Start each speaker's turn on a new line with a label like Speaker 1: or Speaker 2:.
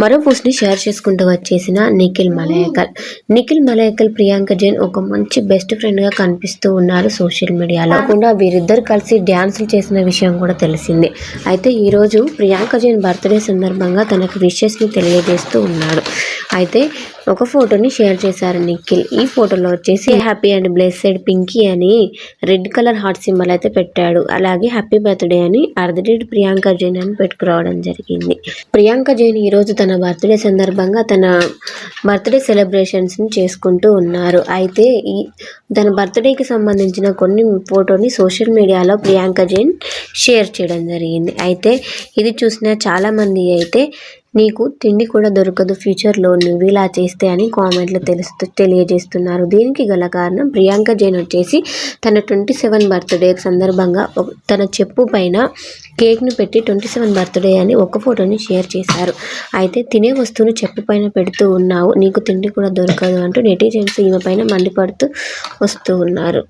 Speaker 1: మరో పోస్ట్ని షేర్ చేసుకుంటూ వచ్చేసిన నిఖిల్ మలయకల్ నిఖిల్ మలయకల్ ప్రియాంక జైన్ ఒక మంచి బెస్ట్ ఫ్రెండ్గా కనిపిస్తూ ఉన్నారు సోషల్ మీడియాలో. కాకుండా వీరిద్దరు కలిసి డ్యాన్సులు చేసిన విషయం కూడా తెలిసిందే. అయితే ఈరోజు ప్రియాంక జైన్ బర్త్డే సందర్భంగా తనకు విషెస్ని తెలియజేస్తూ ఉన్నాడు. అయితే ఒక ఫోటోని షేర్ చేశారు నిఖిల్. ఈ ఫోటోలో వచ్చేసి హ్యాపీ అండ్ బ్లెస్సెడ్ పింకీ అని రెడ్ కలర్ హార్ట్ సింబల్ అయితే పెట్టాడు. అలాగే హ్యాపీ బర్త్డే అని అర్ధడేట్ ప్రియాంక జైన్ అని పెట్టుకురావడం జరిగింది. ప్రియాంక జైన్ ఈ రోజు తన బర్త్డే సందర్భంగా తన బర్త్డే సెలబ్రేషన్స్ని చేసుకుంటూ ఉన్నారు. అయితే ఈ తన బర్త్డేకి సంబంధించిన కొన్ని ఫోటోని సోషల్ మీడియాలో ప్రియాంక జైన్ షేర్ చేయడం జరిగింది. అయితే ఇది చూసిన చాలా మంది అయితే నీకు తిండి కూడా దొరకదు ఫ్యూచర్లో నువ్వు ఇలా చేసి అని కామెంట్లు తెలుస్తూ తెలియజేస్తున్నారు. దీనికి గల కారణం ప్రియాంక జైన్ వచ్చేసి తన ట్వంటీ సెవెన్ బర్త్డే సందర్భంగా తన చెప్పు పైన కేక్ను పెట్టి ట్వంటీ సెవెన్ బర్త్డే అని ఒక ఫోటోని షేర్ చేశారు. అయితే తినే వస్తువును చెప్పు పైన పెడుతూ ఉన్నావు నీకు తిండి కూడా దొరకదు అంటూ నెటిజన్స్ ఈమె పైన మండిపడుతూ వస్తూ ఉన్నారు.